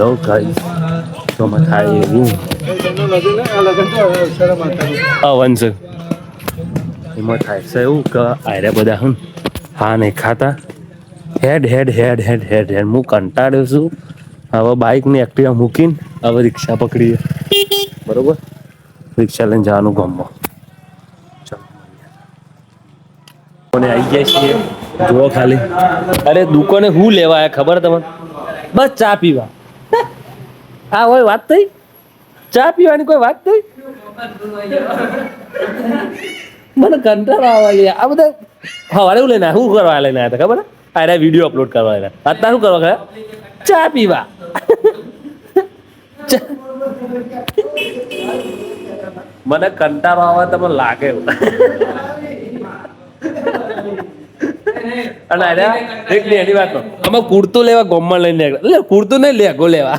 Hello guys તો માં થાય એવું અવન છે એમાં થાય છે એવું કે આર્યા બધા હા નહીં ખાતા. હેડ હેડ હેડ હેડ હેડ હેડ. હું કંટાળ્યો છું. હવે બાઇકની એક્ટિવા મૂકીને હવે રિક્ષા પકડીએ. બરોબર? રિક્ષા લઈને જવાનું ગામમાં. ચાલો અને આવી ગયા છીએ જુઓ ખાલી. અરે દુકાને હું લેવા આયા ખબર તમને? બસ ચા પીવા. હા હોય વાત થઈ? ચા પીવાની કોઈ વાત થઈ? મને કંટાળો આવવા છે. આ બધા સવારે લઈને શું કરવા લઈને આવ્યા ખબર અરે વીડિયો અપલોડ કરવા આવ્યા અત્યારે શું કરવા ગયા? ચા પીવા. મને કંટાળો આવવા તમને લાગે. એવું. અને અરે એક એની વાત આમાં કુર્તું લેવા ગોમમાં લઈને કુર્તો કુર્તું નહીં લેગો લેવા.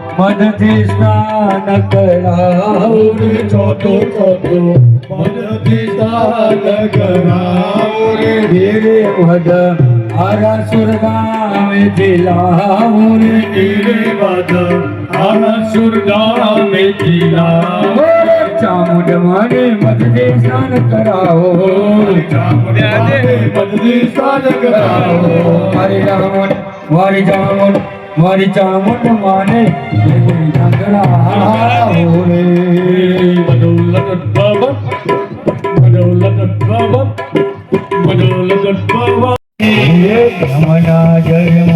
મનથી સ્નાન કરાવું ચોથો ચોથો. મનથી સ્નાન કરાવું રે ધીરે વદ આરા સુરગામે જિલાવું રે ધીરે વદ આરા સુરગામે જિલાવું ચામુંડ મનથી સ્નાન કરાવો ચામુંડ મનથી સ્નાન કરાવો મારી રામણ મારી જામણ મારી ચામુંડ માને નગરાવો હોરે મનોલગન બાબા મનોલગન બાબા મનોલગન બાબા રમણા જન્મ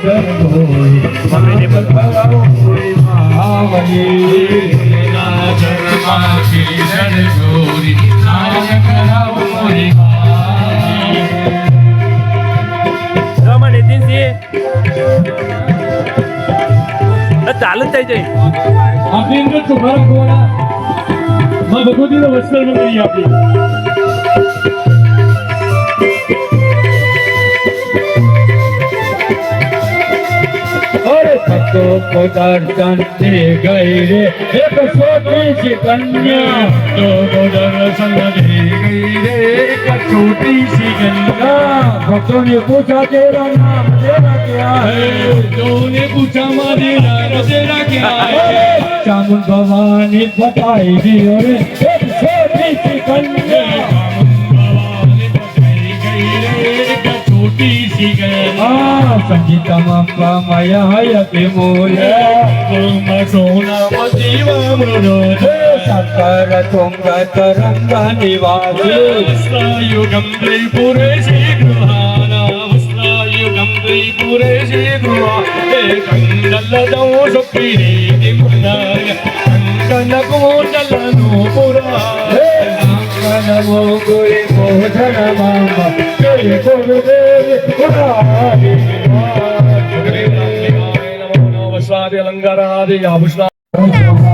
સર્ગોય મને બતાવો મહાવલી ના ચાલુ જ થઈ ભક્તો પદાર્થન તે ગઈ રે એક છોટી સી કન્યા તો દર્શન દે ગઈ રે એક છોટી સી કન્યા ભક્તોને પૂછા તેરા નામ તેરા ક્યા હૈ જોને પૂછા મારી તેરા ક્યા હે ચામુંડ ભવાની બતાઈ દિયો રે એક છોટી સી કન્યા ಸಂಗೀತಗಳು ಸಂಗೀತ ಮಪ್ಪ ಮಯ ಹಯಪಿ ಮೂಲ ಕುಂಭ ಸೋನಾಮ ಜೀವ ಮೃದು ಸಕರ ತುಂಗ ತರಂಗ ನಿವಾಸಿ ಸ್ನಾಯುಗಂ ತ್ರಿಪುರೇಶಿ ಗೃಹಾನ ಸ್ನಾಯುಗಂ ತ್ರಿಪುರೇಶಿ ಗೃಹ ಕಂದಲ್ಲದೋ ಸುಪ್ಪಿರಿ ಕಂದನ ಕೂಡಲನು ಪುರ સુપ્રીતિ મુનાય કંકન કોટલનો પુરા હે નમો ગુરે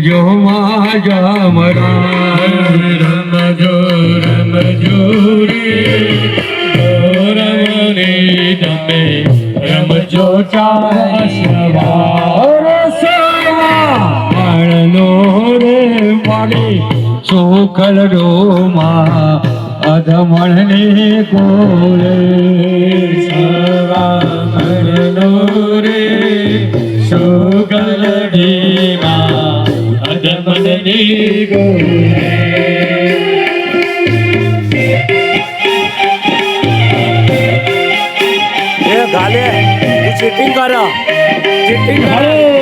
રમજો માજા મરા રમજો રમજો રે રમને તમે રમજો ચાણનો રે માડી ચોખલ ડોમાં અધમણને સવા સવારનો રે સુગલડીમાં ગોરે એ ગાલે ચીટિંગ કરો. ચીટિંગ કર.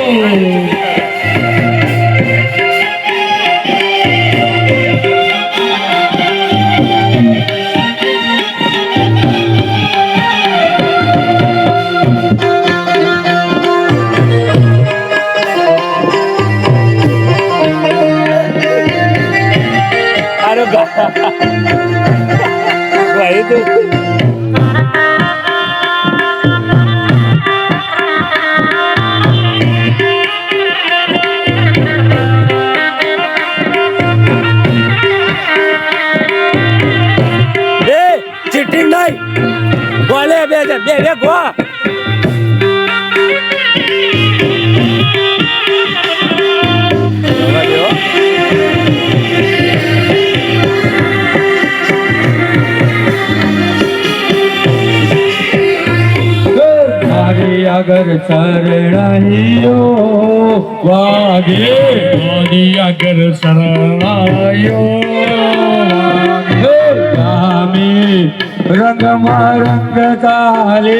અરે ગા ભાઈ આગળ શરણાઈઓ વાગે મોદી આગળ શરણાયો હે ગામી રંગમાં રંગ ચાલે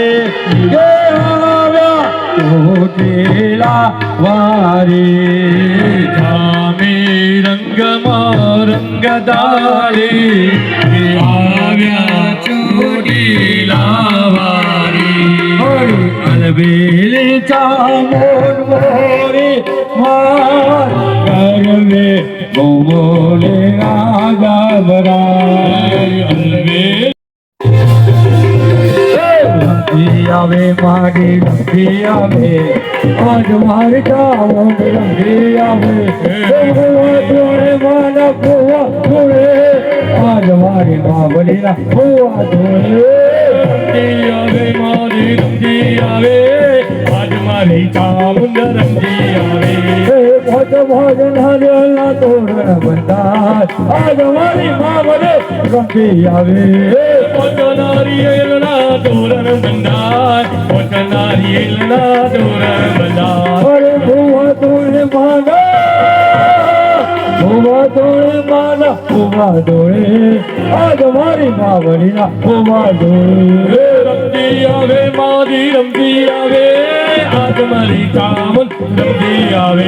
હે આવ્યા કોટેલા વારી જામી રંગમાં રંગ દાળી આવ્યા અલબેલી ચામોન મોરી માર આગબરા અલવે રંગી આવે મારી રંગી આવે, આજ મારી આવે. ધોળે માના ભુવા ધોળે આજ મારી બાબલીના ભુવા ધોળે આવે મારી આવે. આજ મારી ચામુંડ રંગી આવે. ભજ ભજન હરેલા તોરણ બંધાર. આજ મારી રંગી આવે. નારિયેલના તોરણ બંધાર. પોત નારિયેલના તોરણ બંધાર. અરે ભુવા ધોળે માના. ભુવા ધોળે માના ભુવા ધોળે. આજ મારી ભુવા ધોળે. રમતી મારી રમતી આવે. આજ મારી ચામુંડ રમતી આવે.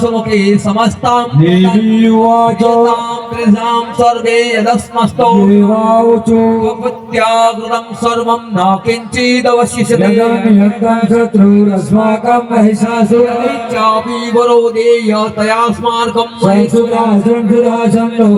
सुमुखे समस्तां देवी उवाचो त्रिसां सर्वे यदस्मस्तौ देवावचो भगवत्याकृतं सर्वं न किञ्चिदवशिष्यते जगन्यन्तं शत्रुरस्माकं महिषासुर चापि वरो देय तयास्माकं संसुरासं सुरासन्नो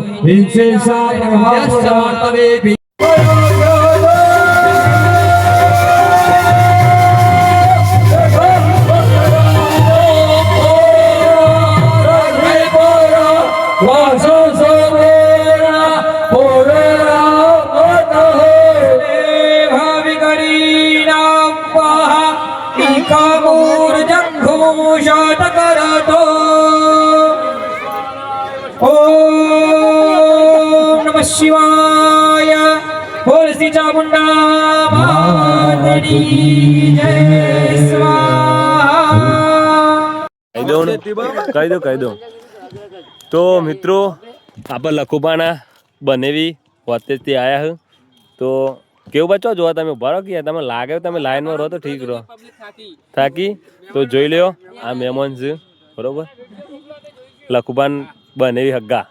કહી દો કહી દો કહી દો તો મિત્રો આપણે લખુપાના બનેવી વચ્ચેથી આવ્યા હું. તો કેવું બચ્ચો જોવા તમે ભરો કે તમે લાગે તમે લાઈનમાં રહો તો ઠીક રહો. થાકી? તો જોઈ લ્યો આ મહેમાન છે બરોબર? લખુબાન બનેવી હગ્ગા.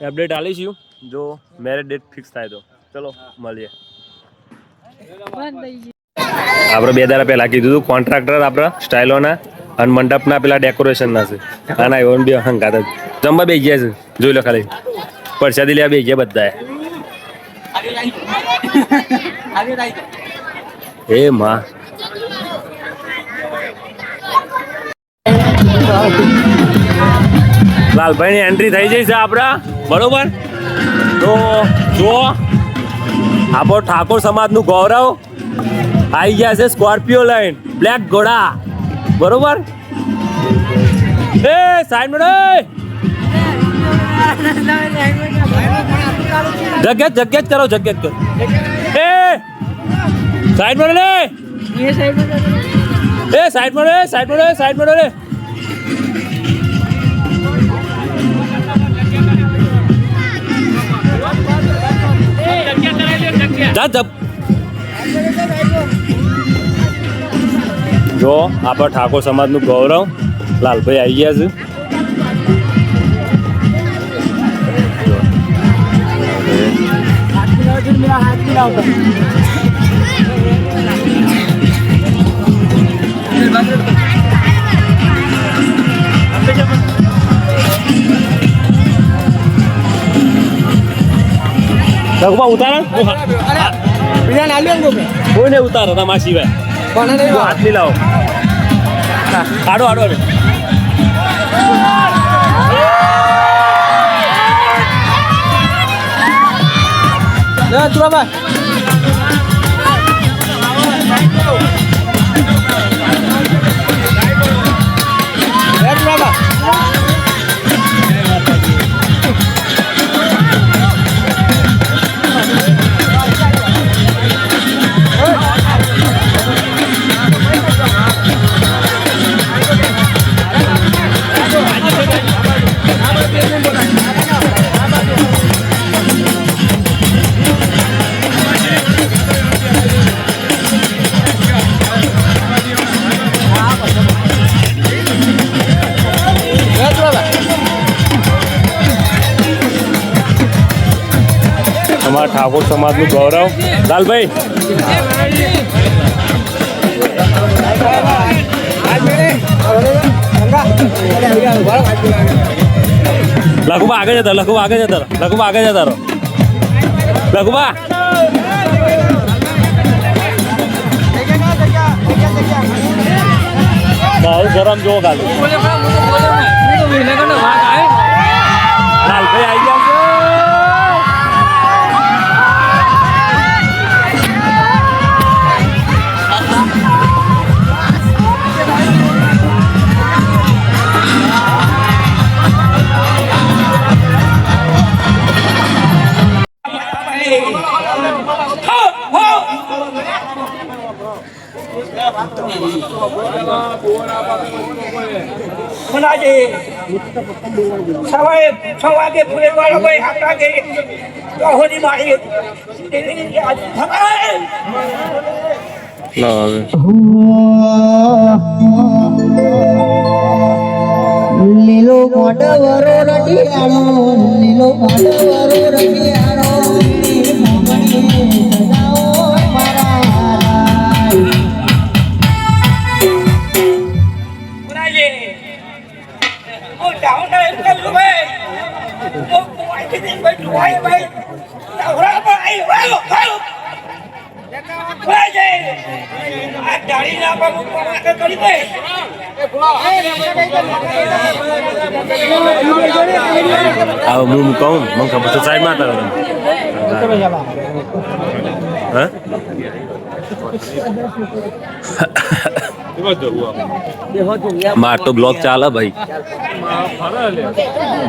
અપડેટ આલીશું જો મેરેજ ડેટ ફિક્સ થાય તો. ચલો મળીએ. આપણે બે દાડા પેલા કીધું હતું કોન્ટ્રાક્ટર આપણા સ્ટાઇલોના અને મંડપના પેલા ડેકોરેશનના છે. આના એવો બે હંકાત જ. જમવા બે ગયા છે જોઈ લો ખાલી. પરસાદી લેવા બે ગયા બધા એ માં. લાલભાઈની એન્ટ્રી થઈ જઈ છે આપણા બરોબર? તો જો. આપણો ઠાકોર સમાજનું ગૌરવ. આવી ગયા છે સ્કોર્પિયો લાઈન બ્લેક ઘોડા. બરોબર? એ સાઈડ મેળો જગ્યા જગ્યા જ કરો જગ્યા જ કરો. એ સાઈડ મળે લે એ સાઈડ મળે સાઈડ મળે સાઈડ મેળો લે જા જપ જો આપણા ઠાકોર સમાજનું ગૌરવ લાલભાઈ આવી ગયા છે. લગભગ ઉતારો? કોઈને ઉતારો તમારા સિવાય? હાથ નહીં લાવો. આડો આડો આડો અમારા ઠાકોર સમાજનું ગૌરવ. લાલભાઈ. લઘુબા આગળ જતા લઘુબા આગળ જતા. લખુબા આગળ જતા લખુબા બહુ ગરમ જોવો ખાલી. સવારે છ વાગે ફૂલેવાળો ભાઈ સાત વાગે હોની મારી થવાય લીલો મોઢવરો રડિયાળો લીલો મોઢવરો હવે હું કહું મને ખબર તો સાઈડમાં તારો. હા? માર તો બ્લોગ ચાલે ભાઈ.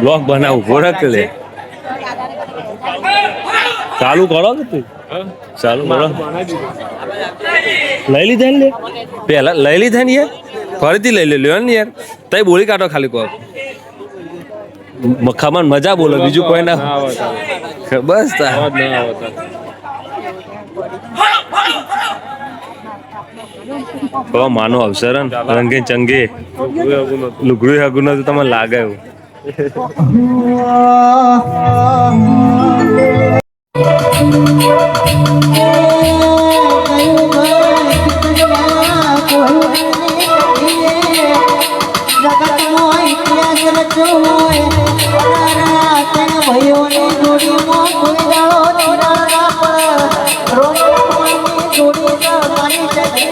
બ્લોગ બનાવું ગોરખ લે. ચાલુ કરો કે તું. ચાલુ કરો. લઈ લીધા ને પેલા લઈ લીધા ને યાર? ફરીથી લઈ લે, લ્યો ને યાર. તઈ બોલી કાઢો ખાલી કહો મખામાં મજા બોલો બીજું કોઈ ના બસ તો. માનો અવસર ને, રંગે ચંગે. લુગડું હગું તો તમને લાગે એવું.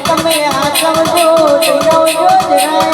તમે આ સમજો જણાવજો જરા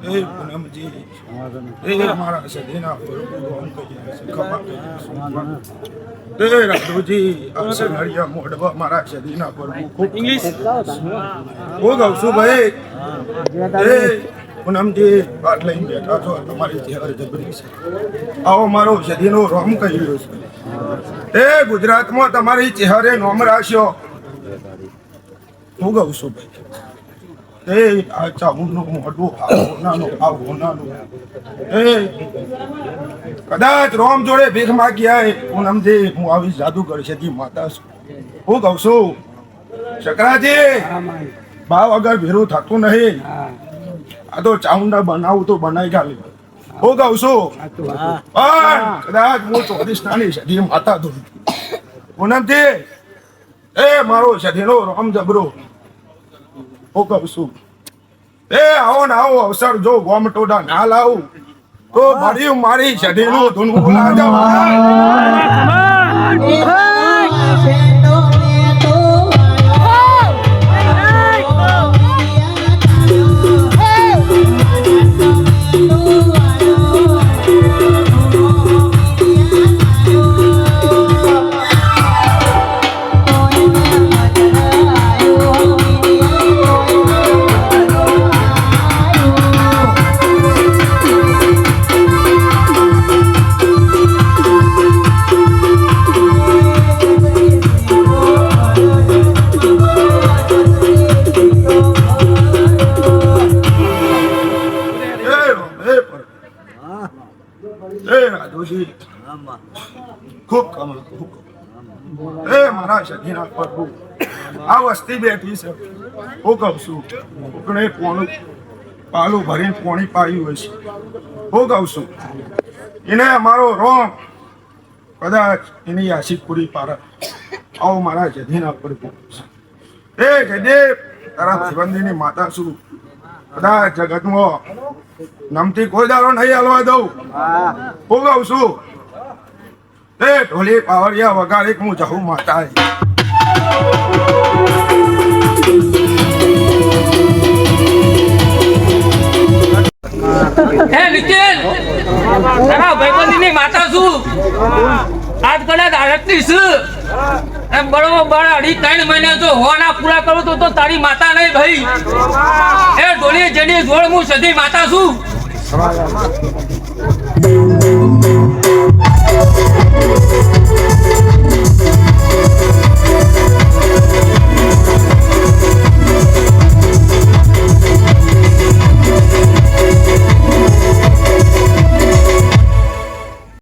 એ પૂનમજી એ મારા સદીના ફરવું ખમા એ રાધુજી આ સનરિયા મોડવા મારા સદીના ફરવું ખૂબ એ પૂનમજી લઈને બેઠા છો તમારી ચહેર જબરી છે આવો મારો સદીનો રોમ કહી રહ્યો છે એ ગુજરાતમાં તમારી ચહેરે નોમ રાખ્યો હું છું ભાઈ એ આ ચામુંડનું મોઢું આ હોનાનું આ હોનાનું એ કદાચ રોમ જોડે ભીખ માગી આય પૂનમજી હું આવી જાદુગર છે તી માતા છું હું કહું છું શકરાજી ભાવ અગર ભેરું થતું નહીં આ તો ચાઉંડા બનાવું તો બનાવી ગાલી હું કહું છું પણ કદાચ હું ચોવીસનાની સદી માતા છું પૂનમજી એ મારો સદીનો રોમ જબરો હું એ આવો ને આવો અવસર જો ગોમટોડા ના લાવું તો ભર્યું મારી સઢીનું ધૂનવું લાજો એ રાજુજી ખૂબ કમળ એ આ વસ્તી બેઠી છે હું કહું છું કોકણે પોણું પાલું ભરીને પોણી પાયું હોય છે હું કહું છું એને અમારો રોમ કદાચ એની આશી પૂરી પાડે આવો મારા જધીના પ્રભુ એ જયદેવ તારા ભાઈબંધીની માતા છું. કદાચ જગતમાં નમતી કોઈ દારો નહીં હાલવા દઉં. હું. છું. એ ઢોલી પાવરિયા વગાડી હું જાઉં માતા હે નિકેલ! તારા ભાઈબંધીની માતા છું. આજ કદાચ આરતની છું. એમ બરોબર અઢી ત્રણ મહિના જો હોવાના પૂરા કરું તો તો તારી માતા નહીં ભાઈ. એ ઢોલી જેની જોડ, હું સધી માતા છું.